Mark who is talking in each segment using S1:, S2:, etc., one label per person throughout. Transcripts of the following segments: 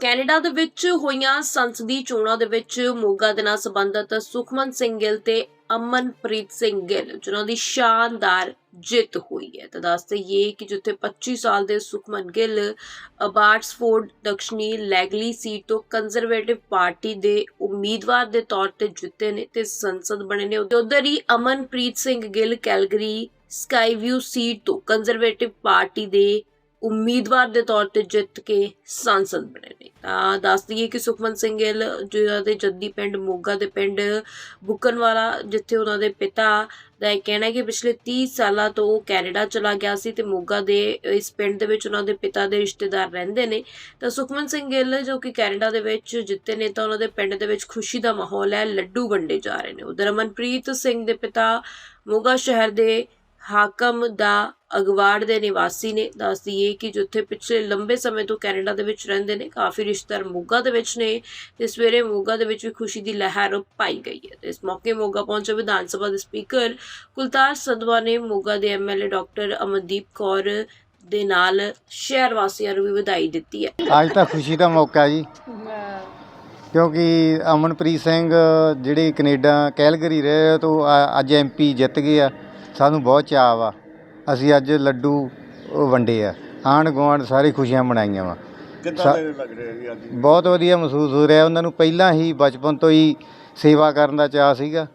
S1: Canada ਦੇ ਵਿੱਚ ਹੋਈਆਂ ਸੰਸਦੀ ਚੋਣਾਂ ਦੇ ਵਿੱਚ ਮੋਗਾ ਦੇ ਨਾਲ ਸੰਬੰਧਿਤ ਸੁਖਮਨ ਸਿੰਘ ਗਿੱਲ ਤੇ ਅਮਨਪ੍ਰੀਤ ਸਿੰਘ ਗਿੱਲ, ਜਿਨ੍ਹਾਂ ਦੀ ਸ਼ਾਨਦਾਰ ਜਿੱਤ ਹੋਈ ਹੈ। ਤਾਂ ਦੱਸ ਦੇਈਏ ਕਿ ਜਿੱਥੇ 25 ਸਾਲ ਦੇ ਸੁਖਮਨ ਗਿੱਲ ਅਬਾਰਟਸਫੋਰਡ ਦਕਸ਼ਨੀ ਲੈਗਲੀ ਸੀਟ ਤੋਂ ਕੰਜ਼ਰਵੇਟਿਵ ਪਾਰਟੀ ਦੇ ਉਮੀਦਵਾਰ ਦੇ ਤੌਰ ਤੇ ਜਿੱਤੇ ਨੇ ਤੇ ਸੰਸਦ ਬਣੇ ਨੇ ਉਧਰ ਹੀ Amanpreet Singh Gill Calgary Skyview seat ਤੋਂ ਕੰਜ਼ਰਵੇਟਿਵ ਪਾਰਟੀ ਦੇ ਉਮੀਦਵਾਰ ਦੇ ਤੌਰ ਤੇ ਜਿੱਤ ਕੇ ਸੰਸਦ ਬਣੇ ਨੇ। ਤਾਂ ਦੱਸ ਦਈਏ ਕਿ ਸੁਖਮਨ ਸਿੰਘ ਗਿੱਲ ਜਿਹਨਾਂ ਦੇ ਜੱਦੀ ਪਿੰਡ ਮੋਗਾ ਦੇ ਪਿੰਡ ਬੁੱਕਨਵਾਲਾ, ਜਿੱਥੇ ਉਹਨਾਂ ਦੇ ਪਿਤਾ ਦਾ ਇਹ ਕਹਿਣਾ ਹੈ ਕਿ ਪਿਛਲੇ 30 ਸਾਲਾਂ ਤੋਂ ਉਹ ਕੈਨੇਡਾ ਚਲਾ ਗਿਆ ਸੀ ਤੇ ਮੋਗਾ ਦੇ ਇਸ ਪਿੰਡ ਦੇ ਵਿੱਚ ਉਹਨਾਂ ਦੇ ਪਿਤਾ ਦੇ ਰਿਸ਼ਤੇਦਾਰ ਰਹਿੰਦੇ ਨੇ। ਤਾਂ ਸੁਖਮਨ ਸਿੰਘ ਗਿੱਲ ਜੋ ਕਿ ਕੈਨੇਡਾ ਦੇ ਵਿੱਚ ਜਿੱਤੇ ਨੇ, ਤਾਂ ਉਹਨਾਂ ਦੇ ਪਿੰਡ ਦੇ ਵਿੱਚ ਖੁਸ਼ੀ ਦਾ ਮਾਹੌਲ ਹੈ, ਲੱਡੂ ਵੰਡੇ ਜਾ ਰਹੇ ਨੇ। ਉਧਰ ਅਮਨਪ੍ਰੀਤ ਸਿੰਘ ਦੇ ਪਿਤਾ ਮੋਗਾ ਸ਼ਹਿਰ ਦੇ ਹਾਕਮ ਦਾ ਅਗਵਾੜ ਦੇ ਨਿਵਾਸੀ ਨੇ। ਦੱਸ ਦਈਏ ਕਿ ਜਿੱਥੇ ਪਿਛਲੇ ਲੰਬੇ ਸਮੇਂ ਤੋਂ ਕੈਨੇਡਾ ਦੇ ਵਿੱਚ ਰਹਿੰਦੇ ਨੇ, ਕਾਫੀ ਰਿਸ਼ਤੇਦਾਰ ਮੋਗਾ ਦੇ ਵਿੱਚ ਨੇ ਤੇ ਸਵੇਰੇ ਮੋਗਾ ਦੇ ਵਿੱਚ ਵੀ ਖੁਸ਼ੀ ਦੀ ਲਹਿਰ ਪਾਈ ਗਈ ਹੈ। ਤੇ ਇਸ ਮੌਕੇ ਮੋਗਾ ਪਹੁੰਚੇ ਵਿਧਾਨ ਸਭਾ ਦੇ ਸਪੀਕਰ ਕੁਲਤਾਰ ਸਦਵਾ ਨੇ ਮੋਗਾ ਦੇ ਐਮਐਲਏ ਡਾਕਟਰ ਅਮਨਦੀਪ ਕੌਰ ਦੇ ਨਾਲ ਸ਼ਹਿਰ ਵਾਸੀਆਂ ਨੂੰ ਵੀ ਵਧਾਈ ਦਿੱਤੀ ਹੈ।
S2: ਅੱਜ ਤਾਂ ਖੁਸ਼ੀ ਦਾ ਮੌਕਾ ਜੀ। ਕਿਉਂਕਿ ਅਮਨਪ੍ਰੀਤ ਸਿੰਘ, ਜਿਹੜੇ ਕੈਨੇਡਾ ਕੈਲਗਰੀ ਰਹੇ ਤੋਂ ਅ- ਅੱਜ ਐਮਪੀ ਜਿੱਤ ਗਏ ਆ। ਸਾਨੂੰ ਬਹੁਤ ਚਾਅ ਵਾ। ਅਸੀਂ ਅੱਜ ਲੱਡੂ ਉਹ ਵੰਡੇ ਆ। ਆਂਢ ਗੁਆਂਢ ਸਾਰੇ ਖੁਸ਼ੀਆਂ ਮਨਾਈਆਂ ਵਾ।
S3: ਕਿੱਦਾਂ ਦੇ ਲੱਗ ਰਿਹਾ ਜੀ? ਅੱਜ
S2: ਬਹੁਤ ਵਧੀਆ ਮਹਿਸੂਸ ਹੋ ਰਿਹਾ। ਉਹਨਾਂ ਨੂੰ ਪਹਿਲਾਂ ਹੀ ਬਚਪਨ ਤੋਂ ਹੀ ਸੇਵਾ ਕਰਨ ਦਾ ਚਾਅ ਸੀਗਾ।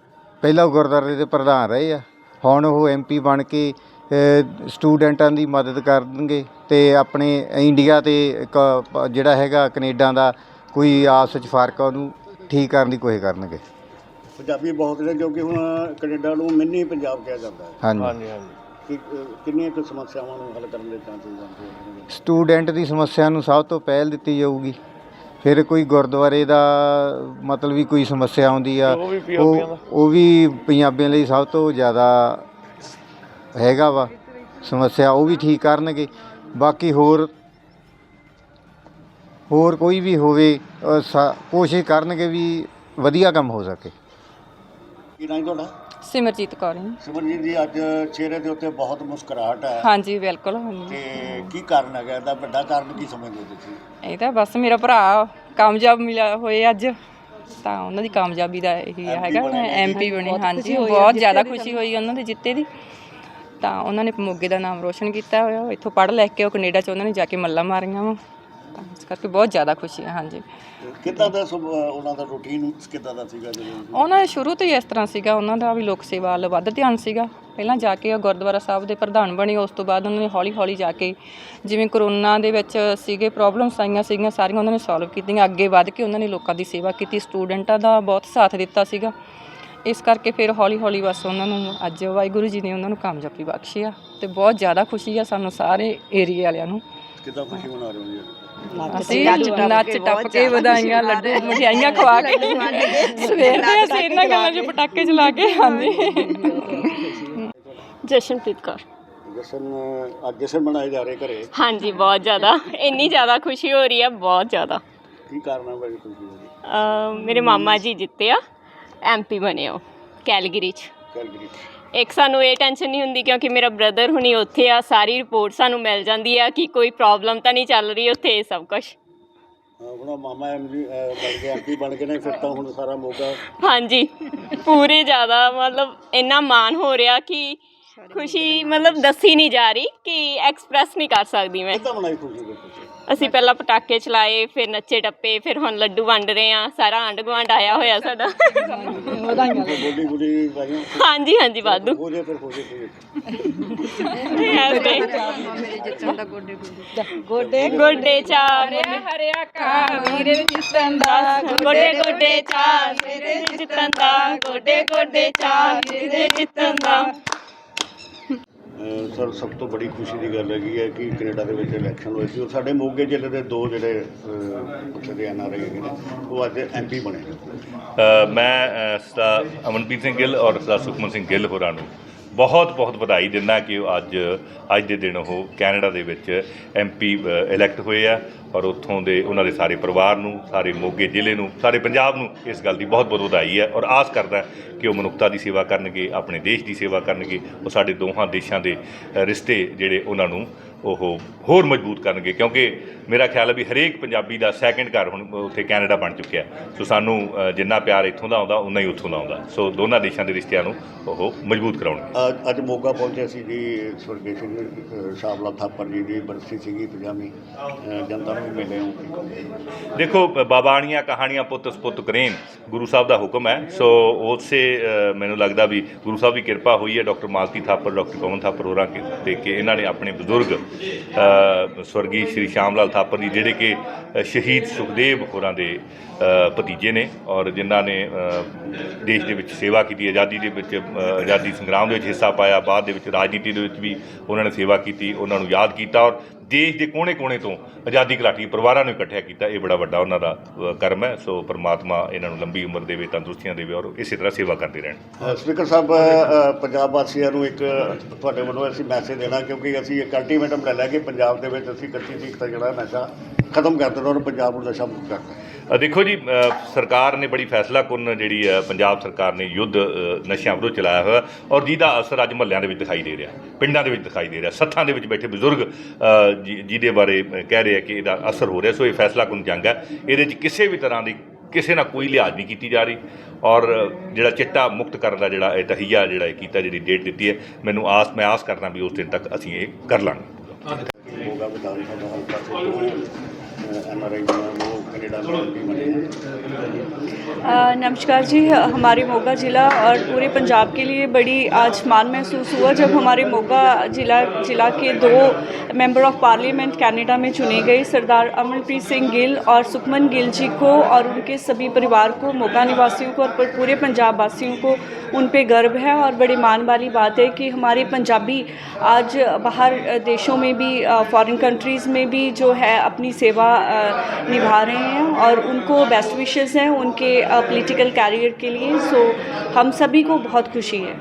S2: ਪਹਿਲਾਂ ਉਹ ਗੁਰਦੁਆਰੇ ਦੇ ਪ੍ਰਧਾਨ ਰਹੇ ਆ। ਹੁਣ ਉਹ ਐਮਪੀ ਬਣ ਕੇ ਸਟੂਡੈਂਟਾਂ ਦੀ ਮਦਦ ਕਰਨਗੇ ਤੇ ਆਪਣੇ ਇੰਡੀਆ ਤੇ ਇੱਕ ਜਿਹੜਾ ਹੈਗਾ ਕੈਨੇਡਾ ਦਾ ਕੋਈ ਆਪਸ ਵਿੱਚ ਫ਼ਰਕ ਉਹਨੂੰ ਠੀਕ ਕਰਨ ਦੀ ਕੋਸ਼ਿਸ਼ ਕਰਨਗੇ।
S3: ਪੰਜਾਬੀ ਬਹੁਤ ਨੇ ਕਿਉਂਕਿ ਹੁਣ ਕੈਨੇਡਾ ਨੂੰ ਮਿੰਨੀ ਪੰਜਾਬ ਕਿਹਾ ਜਾਂਦਾ ਹੈ।
S2: ਹਾਂਜੀ।
S3: ਕਿ ਅ, ਕਿੰਨੀਆਂ ਕੁ ਸਮੱਸਿਆਵਾਂ ਨੂੰ ਹੱਲ ਕਰਨ ਦੇ ਚਾਂਸ ਜਾਂਦੇ ਹਨ
S2: ਸਟੂਡੈਂਟ ਦੀ ਸਮੱਸਿਆ ਨੂੰ ਸਭ ਤੋਂ ਪਹਿਲ ਦਿੱਤੀ ਜਾਊਗੀ। ਫਿਰ ਕੋਈ ਗੁਰਦੁਆਰੇ ਦਾ ਮਤਲਬ ਵੀ ਕੋਈ ਸਮੱਸਿਆ ਆਉਂਦੀ ਆ ਉਹ ਉਹ ਵੀ ਪੰਜਾਬੀਆਂ ਲਈ ਸਭ ਤੋਂ ਜ਼ਿਆਦਾ ਹੈਗਾ ਵਾ। ਸਮੱਸਿਆ ਉਹ ਵੀ ਠੀਕ ਕਰਨਗੇ। ਬਾਕੀ ਹੋਰ ਹੋਰ ਕੋਈ ਵੀ ਹੋਵੇ ਅ, ਸਾ- ਕੋਸ਼ਿਸ਼ ਕਰਨਗੇ ਵੀ ਵਧੀਆ ਕੰਮ ਹੋ ਸਕੇ।
S3: ਕੀ ਨਾਂ ਜੀ ਤੁਹਾਡਾ?
S4: ਸਿਮਰਜੀਤ ਕੌਰ ਜੀ।
S3: ਸਿਮਰਜੀਤ ਜੀ ਅੱਜ ਚਿਹਰੇ ਦੇ ਉੱਤੇ ਬਹੁਤ ਮੁਸਕਰਾਹਟ ਹੈ।
S4: ਹਾਂਜੀ ਬਿਲਕੁਲ। ਹਾਂਜੀ
S3: ਤੇ ਕੀ ਕਾਰਨ ਹੈਗਾ? ਇਹਦਾ ਵੱਡਾ ਕਾਰਨ ਕੀ ਸਮਝਦੇ ਹੋ ਤੁਸੀਂ?
S4: ਇਹ ਤਾਂ ਬਸ ਮੇਰਾ ਭਰਾ ਕਾਮਯਾਬ ਮਿਲਿਆ ਹੋਏ ਅੱਜ। ਤਾਂ ਉਹਨਾਂ ਦੀ ਕਾਮਯਾਬੀ ਦਾ ਇਹੀ
S3: MP
S4: ਹੈਗਾ।
S3: ਬਣੇ ਨੇ।
S4: ਐਮਪੀ ਬਣੇ ਹਾਂਜੀ ਬਹੁਤ ਜ਼ਿਆਦਾ ਖੁਸ਼ੀ ਹੋਈ ਉਹਨਾਂ ਦੇ ਜਿੱਤੇ ਦੀ। ਤਾਂ ਉਹਨਾਂ ਨੇ ਮੋਗੇ ਦਾ ਨਾਮ ਰੋਸ਼ਨ ਕੀਤਾ ਹੋਇਆ। ਇੱਥੋਂ ਪੜ੍ਹ ਲਿਖ ਕੇ ਉਹ ਕੈਨੇਡਾ ਚ ਉਹਨਾਂ ਨੇ ਜਾ ਕੇ ਮੱਲਾ ਮਾਰੀਆਂ ਵਾ। ਤਾਂ ਇਸ ਕਰਕੇ ਬਹੁਤ ਜ਼ਿਆਦਾ ਖੁਸ਼ੀ ਹੈ ਹਾਂਜੀ।
S3: ਕਿੱਦਾਂ ਦਾ ਸੁਭ- ਉਹਨਾਂ ਦਾ ਰੂਟੀਨ ਕਿੱਦਾਂ ਦਾ ਸੀਗਾ ਜਦੋਂ
S4: ਉਹਨਾਂ ਦੇ ਸ਼ੁਰੂ ਤੋਂ ਹੀ ਇਸ ਤਰ੍ਹਾਂ ਸੀਗਾ ਉਹਨਾਂ ਦਾ ਵੀ ਲੋਕ ਸੇਵਾ ਵੱਲ ਵੱਧ ਧਿਆਨ ਸੀਗਾ। ਪਹਿਲਾਂ ਜਾ ਕੇ ਉਹ ਗੁਰਦੁਆਰਾ ਸਾਹਿਬ ਦੇ ਪ੍ਰਧਾਨ ਬਣੇ ਉਸ ਤੋਂ ਬਾਅਦ ਉਹਨਾਂ ਨੇ ਹੌਲੀ ਹੌਲੀ ਜਾ ਕੇ ਜਿਵੇਂ ਕਰੋਨਾ ਦੇ ਵਿੱਚ ਸੀਗੇ ਪ੍ਰੋਬਲਮਸ ਆਈਆਂ ਸੀਗੀਆਂ ਸਾਰੀਆਂ ਉਹਨਾਂ ਨੇ ਸੋਲਵ ਕੀਤੀਆਂ। ਅੱਗੇ ਵੱਧ ਕੇ ਉਹਨਾਂ ਨੇ ਲੋਕਾਂ ਦੀ ਸੇਵਾ ਕੀਤੀ ਸਟੂਡੈਂਟਾਂ ਦਾ ਬਹੁਤ ਸਾਥ ਦਿੱਤਾ ਸੀਗਾ। ਇਸ ਕਰਕੇ ਫਿਰ ਹੌਲੀ ਹੌਲੀ ਬਸ ਉਹਨਾਂ ਨੂੰ ਅੱਜ ਵਾਹਿਗੁਰੂ ਜੀ ਨੇ ਉਹਨਾਂ ਨੂੰ ਕਾਮਯਾਬੀ ਬਖਸ਼ੀ ਆ ਤੇ ਬਹੁਤ ਜ਼ਿਆਦਾ ਖੁਸ਼ੀ ਆ ਸਾਨੂੰ ਸਾਰੇ ਏਰੀਆ ਵਾਲਿਆਂ ਨੂੰ।
S3: ਕਿੱਦਾਂ ਖੁਸ਼ੀ ਮਨਾ ਰਹੇ ਹੋ ਜੀ?
S4: ਅਸੀਂ ਨੱਚ ਟੱਪ ਕੇ ਵਧਾਈਆਂ ਲੱਡੂ ਮਠਿਆਈਆਂ ਖਵਾ ਕੇ। ਸਵੇਰ ਦੇ ਅਸੀਂ ਇਹਨਾਂ ਗੱਲਾਂ 'ਚ ਪਟਾਕੇ ਚਲਾ ਕੇ ਹਾਂਜੀ।
S5: ਜਸ਼ਨਪ੍ਰੀਤ ਕੌਰ।
S3: ਜਸ਼ਨ ਅੱਜ ਜਸ਼ਨ ਮਨਾਏ ਜਾ ਰਹੇ ਘਰੇ।
S5: ਹਾਂਜੀ ਬਹੁਤ ਜ਼ਿਆਦਾ। ਇੰਨੀ ਜ਼ਿਆਦਾ ਖੁਸ਼ੀ ਹੋ ਰਹੀ ਹੈ ਬਹੁਤ ਜ਼ਿਆਦਾ।
S3: ਕੀ ਕਾਰਨ ਹੈ ਬੜੀ ਖੁਸ਼ੀ ਦੀ
S5: ਅਹ ਮੇਰੇ ਮਾਮਾ ਜੀ ਜਿੱਤੇ ਆ ਐਮਪੀ ਬਣੇ ਹੋ ਕੈਲਗਰੀ ਚ।
S3: ਕੈਲਗਰੀ
S5: ਇੱਕ ਸਾਨੂੰ ਇਹ ਟੈਨਸ਼ਨ ਨਹੀਂ ਹੁੰਦੀ ਕਿਉਂਕਿ ਮੇਰਾ ਬ੍ਰਦਰ ਹੁਣੀ ਉੱਥੇ ਆ ਸਾਰੀ ਰਿਪੋਰਟ ਸਾਨੂੰ ਮਿਲ ਜਾਂਦੀ ਆ ਕਿ ਕੋਈ ਪ੍ਰੋਬਲਮ ਤਾਂ ਨਹੀਂ ਚੱਲ ਰਹੀ ਉੱਥੇ ਇਹ ਸਭ ਕੁਝ
S3: ਹੁਣ ਮਾਮਾ ਐਮਜੀ ਬਣ ਕੇ ਐਮਪੀ ਬਣ ਕੇ ਨੇ ਫਿਰ ਤਾਂ ਹੁਣ ਸਾਰਾ ਮੋਗਾ।
S5: ਹਾਂਜੀ ਪੂਰੇ ਜ਼ਿਆਦਾ ਮਤਲਬ ਇੰਨਾ ਮਾਣ ਹੋ ਰਿਹਾ ਕਿ ਖੁਸ਼ੀ ਮਤਲਬ ਦੱਸੀ ਨਹੀਂ ਜਾ ਰਹੀ ਕਿ ਐਕਸਪ੍ਰੈਸ ਨਹੀਂ ਕਰ ਸਕਦੀ ਮੈਂ।
S3: ਕਿੱਦਾਂ ਮਨਾਈ ਖੁਸ਼ੀ
S5: ਅਸੀਂ ਪਹਿਲਾਂ ਪਟਾਕੇ ਚਲਾਏ ਫਿਰ ਨੱਚੇ ਟੱਪੇ ਫਿਰ ਹੁਣ ਲੱਡੂ ਵੰਡ ਰਹੇ ਆ ਸਾਰਾ ਆਂਢ ਗੁਆਂਢ ਆਇਆ ਹੋਇਆ ਸਾਡਾ।
S3: ਗੋਡੀ ਗੋਡੀ ਪਾਈਆਂ
S5: ਹਾਂਜੀ ਹਾਂਜੀ ਵਾਧੂ।
S3: ਹੋ ਜੇ ਫਿਰ ਹੋ ਜੇ ਕੋਈ
S5: ਗੋਡੇ ਗੋਡੇ ਚਾ ਹਰਿਆ ਕਾ ਵੀਰੇ ਜਿੱਤਨ ਦਾ ਗੋਡੇ ਗੋਡੇ ਚਾ ਵੀਰੇ ਜਿੱਤਨ ਦਾ। ਗੋਡੇ ਗੋਡੇ ਚਾ ਵੀਰੇ ਜਿੱਤਨ ਦਾ
S3: ਅਹ ਸਰ ਸਭ ਤੋਂ ਬੜੀ ਖੁਸ਼ੀ ਦੀ ਗੱਲ ਹੈਗੀ ਹੈ ਕਿ ਕੈਨੇਡਾ ਦੇ ਵਿੱਚ ਇਲੈਕਸ਼ਨ ਹੋਏ ਸੀ। ਔਰ ਸਾਡੇ ਮੋਗੇ ਜ਼ਿਲ੍ਹੇ ਦੇ ਦੋ ਜਿਹੜੇ ਅਹ, ਉੱਥੇ ਦੇ ਐਨਆਰਆਈ ਹੈਗੇ ਨੇ ਉਹ ਅੱਜ ਐਮਪੀ ਬਣੇ ਨੇ।
S6: ਮੈਂ ਅ, ਸਰਦਾਰ ਅਮਨਪ੍ਰੀਤ ਸਿੰਘ ਗਿੱਲ ਔਰ ਸਰਦਾਰ ਸੁਖਮਨ ਸਿੰਘ ਗਿੱਲ ਹੋਰਾਂ ਨੂੰ ਬਹੁਤ ਬਹੁਤ ਵਧਾਈ ਦਿੰਦਾ ਕਿ ਉਹ ਅੱਜ ਅੱਜ ਦੇ ਦਿਨ ਉਹ ਕੈਨੇਡਾ ਦੇ ਵਿੱਚ ਐਮਪੀ ਇਲੈਕਟ ਹੋਏ ਆ ਔਰ ਉੱਥੋਂ ਦੇ ਉਹਨਾਂ ਦੇ ਸਾਰੇ ਪਰਿਵਾਰ ਨੂੰ, ਸਾਰੇ ਮੋਗੇ ਜ਼ਿਲ੍ਹੇ ਨੂੰ, ਸਾਰੇ ਪੰਜਾਬ ਨੂੰ ਇਸ ਗੱਲ ਦੀ ਬਹੁਤ ਬਹੁਤ ਵਧਾਈ ਹੈ ਔਰ ਆਸ ਕਰਦਾ ਕਿ ਉਹ ਮਨੁੱਖਤਾ ਦੀ ਸੇਵਾ ਕਰਨਗੇ, ਆਪਣੇ ਦੇਸ਼ ਦੀ ਸੇਵਾ ਕਰਨਗੇ, ਉਹ ਸਾਡੇ ਦੋਹਾਂ ਦੇਸ਼ਾਂ ਦੇ ਰਿਸ਼ਤੇ ਜਿਹੜੇ ਉਹਨਾਂ ਨੂੰ ਉਹ ਹੋਰ ਮਜ਼ਬੂਤ ਕਰਨਗੇ ਕਿਉਂਕਿ ਮੇਰਾ ਖਿਆਲ ਹੈ ਵੀ ਹਰੇਕ ਪੰਜਾਬੀ ਦਾ ਸੈਕੰਡ ਘਰ ਹੁਣ ਉੱਥੇ ਕੈਨੇਡਾ ਬਣ ਚੁੱਕਿਆ ਸੋ ਸਾਨੂੰ ਜਿੰਨਾ ਪਿਆਰ ਇੱਥੋਂ ਦਾ ਆਉਂਦਾ ਉਨਾ ਹੀ ਉੱਥੋਂ ਦਾ ਆਉਂਦਾ। ਸੋ ਦੋਨਾਂ ਦੇਸ਼ਾਂ ਦੇ ਰਿਸ਼ਤਿਆਂ ਨੂੰ ਉਹ ਮਜ਼ਬੂਤ ਕਰਾਉਣਗੇ।
S3: ਅੱਜ- ਅੱਜ ਮੋਗਾ ਪਹੁੰਚੇ ਸੀ ਜੀ ਸਵਰਗੀ ਸਿੰਘ ਅ, ਥਾਪਰ ਜੀ ਦੀ ਬਰਸੀ ਸੀਗੀ ਪੰਜਾਬੀ ਜਨਤਾ ਨੂੰ ਵੀ ਮਿਲੇ ਹੋ।
S6: ਦੇਖੋ ਬ- ਬਾਬਾਣੀਆਂ ਕਹਾਣੀਆਂ ਪੁੱਤ ਸਪੁੱਤ ਕਰੇਨ ਗੁਰੂ ਸਾਹਿਬ ਦਾ ਹੁਕਮ ਹੈ। ਸੋ ਉਸੇ ਅ, ਮੈਨੂੰ ਲੱਗਦਾ ਵੀ ਗੁਰੂ ਸਾਹਿਬ ਦੀ ਕਿਰਪਾ ਹੋਈ ਹੈ ਡਾਕਟਰ ਮਾਲਤੀ ਥਾਪਰ ਡਾਕਟਰ ਪਵਨ ਥਾਪਰ ਹੋਰਾਂ ਕੇ ਤੇ ਕਿ ਇਹਨਾਂ ਨੇ ਆਪਣੇ ਬਜ਼ੁਰਗ ਸਵਰਗੀ ਸ਼੍ਰੀ ਸ਼ਾਮ ਲਾਲ ਥਾਪਰ ਜੀ, ਜਿਹੜੇ ਕਿ ਸ਼ਹੀਦ ਸੁਖਦੇਵ ਹੋਰਾਂ ਦੇ ਭਤੀਜੇ ਨੇ ਔਰ ਜਿਨ੍ਹਾਂ ਨੇ ਦੇਸ਼ ਦੇ ਵਿੱਚ ਸੇਵਾ ਕੀਤੀ, ਆਜ਼ਾਦੀ ਦੇ ਵਿੱਚ ਆਜ਼ਾਦੀ ਸੰਗਰਾਮ ਦੇ ਵਿੱਚ ਹਿੱਸਾ ਪਾਇਆ, ਬਾਅਦ ਦੇ ਵਿੱਚ ਰਾਜਨੀਤੀ ਦੇ ਵਿੱਚ ਵੀ ਉਹਨਾਂ ਨੇ ਸੇਵਾ ਕੀਤੀ, ਉਹਨਾਂ ਨੂੰ ਯਾਦ ਕੀਤਾ ਔਰ ਦੇਸ਼ ਦੇ ਕੋਨੇ-ਕੋਨੇ ਤੋਂ ਆਜ਼ਾਦੀ ਘੁਲਾਟੀ ਪਰਿਵਾਰਾਂ ਨੂੰ ਇਕੱਠਿਆ ਕੀਤਾ, ਇਹ ਬੜਾ ਵੱਡਾ ਉਹਨਾਂ ਦਾ ਕਰਮ ਹੈ। ਸੋ ਪ੍ਰਮਾਤਮਾ ਇਹਨਾਂ ਨੂੰ ਲੰਬੀ ਉਮਰ ਦੇਵੇ, ਤੰਦਰੁਸਤੀਆਂ ਦੇਵੇ ਔਰ ਇਸੇ ਤਰ੍ਹਾਂ ਸੇਵਾ ਕਰਦੇ ਰਹਿਣ।
S3: ਸਪੀਕਰ ਸਾਹਿਬ ਪੰਜਾਬ ਵਾਸੀਆਂ ਨੂੰ ਇੱਕ ਤੁਹਾਡੇ ਵੱਲੋਂ ਅਸੀਂ ਮੈਸੇਜ ਦੇਣਾ, ਕਿਉਂਕਿ ਅਸੀਂ ਇੱਕ ਅਲਟੀਮੇਟਮ ਲੈ ਲਿਆ ਕਿ ਪੰਜਾਬ ਦੇ ਵਿੱਚ ਅਸੀਂ ਕੱਚੀ ਸਿੱਖ ਦਾ ਜਿਹੜਾ ਨਸ਼ਾ ਖਤਮ ਕਰ ਦੇਣਾ ਔਰ ਪੰਜਾਬ ਨੂੰ ਨਸ਼ਾ ਮੁਕਤ ਕਰਨਾ
S6: ਦੇਖੋ ਜੀ ਸਰਕਾਰ ਨੇ ਬੜੀ ਫੈਸਲਾ ਕੁਨ ਜਿਹੜੀ ਹੈ ਪੰਜਾਬ ਸਰਕਾਰ ਨੇ ਯੁੱਧ ਨਸ਼ਿਆਂ ਵਿਰੁੱਧ ਚਲਾਇਆ ਹੋਇਆ ਔਰ ਜਿਹਦਾ ਅਸਰ ਅੱਜ ਮਹੱਲਿਆਂ ਦੇ ਵਿੱਚ ਦਿਖਾਈ ਦੇ ਰਿਹਾ ਪਿੰਡਾਂ ਦੇ ਵਿੱਚ ਦਿਖਾਈ ਦੇ ਰਿਹਾ ਸੱਥਾਂ ਦੇ ਵਿੱਚ ਬੈਠੇ ਬਜ਼ੁਰਗ ਅ, ਜਿਹਦੇ ਬਾਰੇ ਕਹਿ ਰਹੇ ਆ ਕਿ ਇਹਦਾ ਅਸਰ ਹੋ ਰਿਹਾ ਸੋ ਇਹ ਫੈਸਲਾਕੁੰਨ ਜੰਗ ਹੈ। ਇਹਦੇ 'ਚ ਕਿਸੇ ਵੀ ਤਰ੍ਹਾਂ ਦੀ ਕਿਸੇ ਨਾਲ ਕੋਈ ਲਿਹਾਜ਼ ਨਹੀਂ ਕੀਤੀ ਜਾ ਰਹੀ ਔਰ ਜਿਹੜਾ ਚਿੱਟਾ ਮੁਕਤ ਕਰਨ ਦਾ ਜਿਹੜਾ ਇਹ ਤਹੀਆ ਜਿਹੜਾ ਇਹ ਕੀਤਾ ਜਿਹੜੀ ਡੇਟ ਦਿੱਤੀ ਹੈ ਮੈਨੂੰ ਆਸ ਮੈਂ ਆਸ ਕਰਦਾ ਵੀ ਉਸ ਦਿਨ ਤੱਕ ਅਸੀਂ ਇਹ ਕਰ ਲਾਂਗੇ।
S7: नमस्कार जी, हमारे मोगा ज़िला और पूरे पंजाब के लिए बड़ी आज मान महसूस हुआ जब हमारे मोगा जिला जिला के दो मेंबर ऑफ़ पार्लियामेंट कनाडा में चुने गए, सरदार अमनप्रीत सिंह गिल और सुखमन गिल जी को और उनके सभी परिवार को, मोगा निवासियों को और पूरे पंजाब वासियों को उन पर गर्व है और बड़ी मान वाली बात है कि हमारे पंजाबी आज बाहर देशों में भी फॉरेन कंट्रीज़ में भी जो है अपनी सेवा अ, निभा रहे हैं और उनको बेस्ट विशेस हैं उनके पॉलिटिकल कैरियर के लिए सो हम सभी को बहुत खुशी है